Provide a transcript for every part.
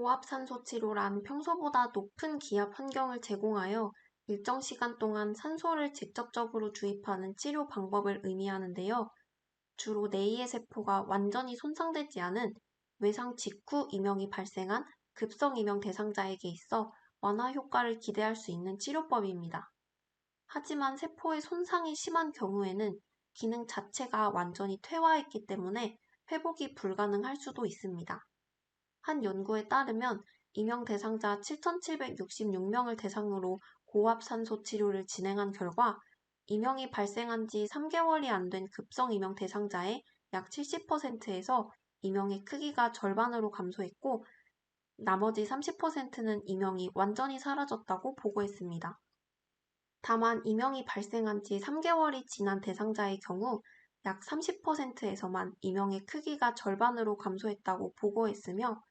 고압산소 치료란 평소보다 높은 기압 환경을 제공하여 일정 시간 동안 산소를 직접적으로 주입하는 치료 방법을 의미하는데요. 주로 뇌의 세포가 완전히 손상되지 않은 외상 직후 이명이 발생한 급성 이명 대상자에게 있어 완화 효과를 기대할 수 있는 치료법입니다. 하지만 세포의 손상이 심한 경우에는 기능 자체가 완전히 퇴화했기 때문에 회복이 불가능할 수도 있습니다. 한 연구에 따르면 임용 대상자 7,766명을 대상으로 고압산소 치료를 진행한 결과 임용이 발생한 지 3개월이 안 된 급성 임용 대상자의 약 70%에서 임용의 크기가 절반으로 감소했고 나머지 30%는 임용이 완전히 사라졌다고 보고했습니다. 다만 임용이 발생한 지 3개월이 지난 대상자의 경우 약 30%에서만 임용의 크기가 절반으로 감소했다고 보고했으며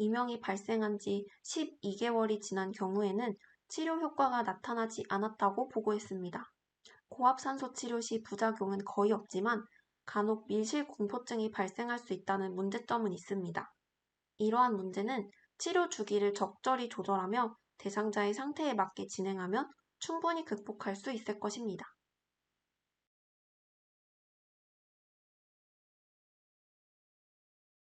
이명이 발생한 지 12개월이 지난 경우에는 치료 효과가 나타나지 않았다고 보고했습니다. 고압산소 치료 시 부작용은 거의 없지만 간혹 밀실 공포증이 발생할 수 있다는 문제점은 있습니다. 이러한 문제는 치료 주기를 적절히 조절하며 대상자의 상태에 맞게 진행하면 충분히 극복할 수 있을 것입니다.